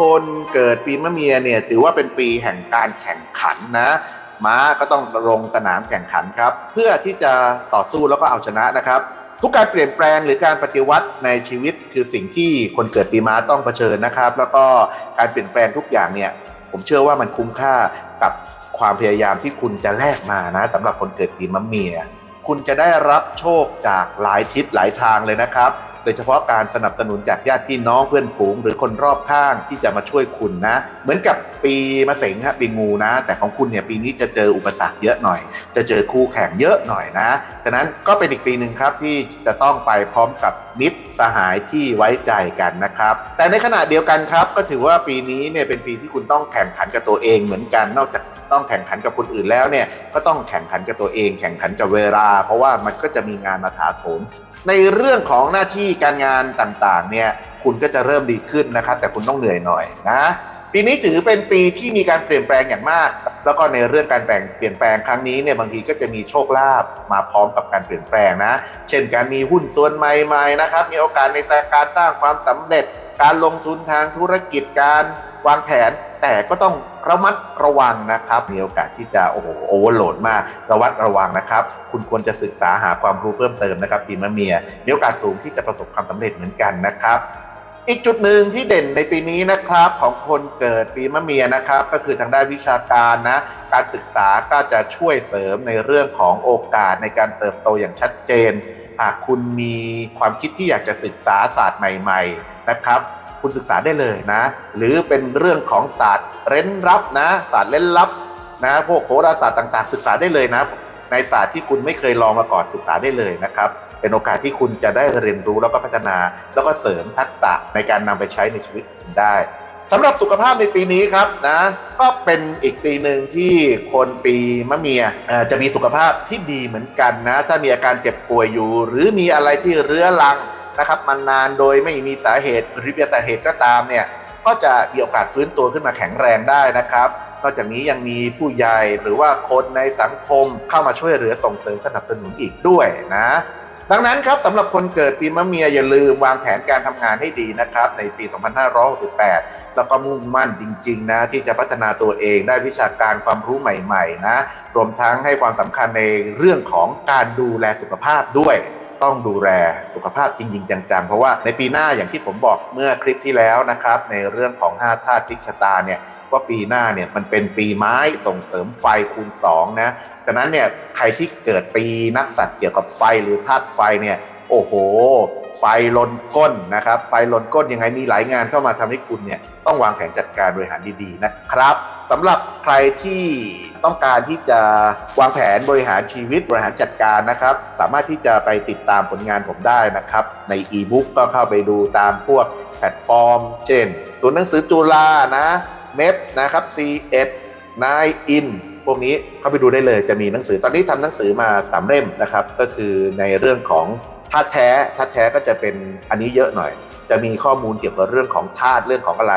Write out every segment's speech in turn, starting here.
คนเกิดปีมะเมียเนี่ยถือว่าเป็นปีแห่งการแข่งขันนะ ม้าก็ต้องลงสนามแข่งขันครับ เพื่อที่จะต่อสู้แล้วก็เอาชนะนะครับ ทุกการเปลี่ยนแปลงหรือการปฏิวัติในชีวิตคือสิ่งที่คนเกิดปีม้าต้องเผชิญนะครับ แล้วก็การเปลี่ยนแปลงทุกอย่างเนี่ยผมเชื่อว่ามันคุ้มค่ากับความพยายามที่คุณจะแลกมานะสำหรับคนเกิดปีมะเมีย คุณจะได้รับโชคจากหลายทิศหลายทางเลยนะครับ โดยเฉพาะการสนับสนุนจากญาติพี่น้องเพื่อนฝูง หรือคนรอบข้างที่จะมาช่วยคุณนะ เหมือนกับปีมะเสงฮะปีงูนะ แต่ของคุณเนี่ยปีนี้จะเจออุปสรรคเยอะหน่อย จะเจอคู่แข่งเยอะหน่อยนะฉะนั้นก็เป็นอีกปีหนึ่งครับที่จะต้องไปพร้อมกับมิตรสหายที่ไว้ใจกันนะครับ แต่ในขณะเดียวกันครับ ก็ถือว่าปีนี้เนี่ยเป็นปีที่คุณต้องแข่งขันกับตัวเองเหมือนกันนอกจาก ต้องแข่งขันกับคนอื่นแล้วเนี่ยก็ต้องแข่งขันกับตัวเอง แข่งขันกับเวลา เพราะว่ามันก็จะมีงานมาถาโถมในเรื่องของหน้าที่การงานต่างๆเนี่ยคุณก็จะเริ่มดีขึ้นนะครับ แต่คุณต้องเหนื่อยหน่อยนะปีนี้ถือเป็นปีที่มีการเปลี่ยนแปลงอย่างมาก แล้วก็ในเรื่องการแปลงเปลี่ยนแปลงครั้งนี้เนี่ยบางทีก็จะมีโชคลาภมาพร้อมกับการเปลี่ยนแปลงนะ เช่นการมีหุ้นส่วนใหม่ๆนะครับ มีโอกาสในการสร้างความสำเร็จ การลงทุนทางธุรกิจการวางแผน แต่ก็ต้องระมัดระวังนะครับ มีโอกาสที่จะโอ้โหโอเวอร์โหลดมากระวัดระวังนะครับ คุณควรจะศึกษาหาความรู้เพิ่มเติมนะครับปีมะเมียมีโอกาสสูงที่จะประสบความสำเร็จเหมือนกันนะครับอีกจุดหนึ่งที่เด่นในปีนี้นะครับของคนเกิดปีมะเมียนะครับ ก็คือทางด้านวิชาการนะการศึกษาก็จะช่วยเสริมในเรื่องของโอกาสในการเติบโตอย่างชัดเจน หากคุณมีความคิดที่อยากจะศึกษาศาสตร์ใหม่ๆนะครับ คุณศึกษาได้เลยนะ หรือเป็นเรื่องของศาสตร์เร้นลับนะศาสตร์เล่นลับนะพวกโหราศาสตร์ต่างๆ ศึกษาได้เลยนะ ในศาสตร์ที่คุณไม่เคยลองมาก่อนศึกษาได้เลยนะครับ เป็นโอกาสที่คุณจะได้เรียนรู้แล้วก็พัฒนา แล้วก็เสริมทักษะในการนำไปใช้ในชีวิตคุณได้ สำหรับสุขภาพในปีนี้ครับนะก็เป็นอีกปีหนึ่งที่คนปีมะเมียจะมีสุขภาพที่ดีเหมือนกันนะ ถ้ามีอาการเจ็บป่วยอยู่ หรือมีอะไรที่เรื้อรังนะครับมันนานโดยไม่มีสาเหตุหรือมีสาเหตุก็ตามเนี่ยก็จะมีโอกาสฟื้นตัวขึ้นมาแข็งแรงได้นะครับนอกจากนี้ยังมีผู้ใหญ่หรือว่าคนในสังคมเข้ามาช่วยเหลือส่งเสริมสนับสนุนอีกด้วยนะ ดังนั้นครับสำหรับคนเกิดปีมะเมียอย่าลืมวางแผนการทำงานให้ดีนะครับ ในปี 2568 แล้วก็มุ่งมั่นจริง ๆ นะ ที่จะพัฒนาตัวเองได้วิชาการความรู้ใหม่ ๆ นะ รวมทั้งให้ความสำคัญในเรื่องของการดูแลสุขภาพด้วยต้องดูแลสุขภาพจริง ๆ จังๆ เพราะว่าในปีหน้าอย่างที่ผมบอกเมื่อคลิปที่แล้วนะครับ ในเรื่องของ5ธาตุพลิกชะตาเนี่ย ว่าปีหน้าเนี่ยมันเป็นปีไม้ส่งเสริมไฟคูณ2นะฉะนั้นเนี่ยใครที่เกิดปีนักสัตว์เกี่ยวกับไฟหรือธาตุไฟเนี่ยโอ้โห ไฟลนก้นนะครับ ไฟลนก้นยังไงมีหลายงานเข้ามาทำให้คุณเนี่ยต้องวางแผนจัดการบริหารดีๆนะครับสำหรับใครที่ต้องการที่จะวางแผนบริหารชีวิตบริหารจัดการนะครับ สามารถที่จะไปติดตามผลงานผมได้นะครับ ในอีบุ๊กก็เข้าไปดูตามพวกแพลตฟอร์ม เช่นศูนย์หนังสือจุฬานะ เมฟนะครับ C1 9 in พวกนี้เข้าไปดูได้เลยจะมีหนังสือตอนนี้ทำหนังสือมาสามเล่มนะครับ ก็คือในเรื่องของธาตุแท้ธาตุแท้ก็จะเป็นอันนี้เยอะหน่อย จะมีข้อมูลเกี่ยวกับเรื่องของธาตุเรื่องของอะไร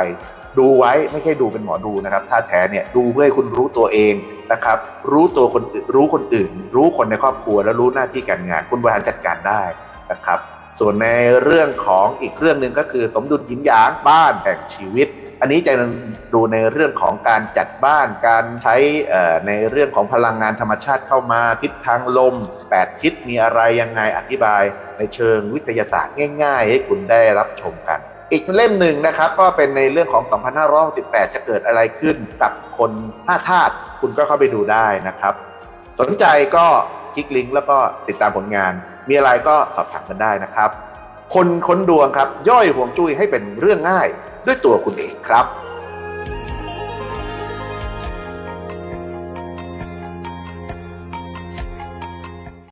ดูไว้ไม่ใช่ดูเป็นหมอดูนะครับธาตุแท้เนี่ยดูเพื่อให้คุณรู้ตัวเองนะครับ รู้ตัวคนรู้คนอื่น รู้คนในครอบครัวแล้วรู้หน้าที่การงาน คุณบริหารจัดการได้นะครับ ส่วนในเรื่องของอีกเรื่องหนึ่งก็คือ สมดุลหยินหยางบ้านแห่งชีวิต อันนี้จะดูในเรื่องของการจัดบ้านการใช้ในเรื่องของพลังงานธรรมชาติเข้ามาทิศทางลม8ทิศมีอะไรยังไงอธิบายในเชิงวิทยาศาสตร์ง่ายๆ ให้คุณได้รับชมกัน อีกเล่มหนึ่งนะครับก็เป็นในเรื่องของ 2568 จะเกิดอะไรขึ้นกับคน5ธาตุคุณก็เข้าไปดูได้นะครับ สนใจก็คลิกลิงก์แล้วก็ติดตามผลงานมีอะไรก็สอบถามกันได้นะครับ คนค้นดวงครับย่อยห่วงจุ้ยให้เป็นเรื่องง่ายด้วยตัวคุณเองครับ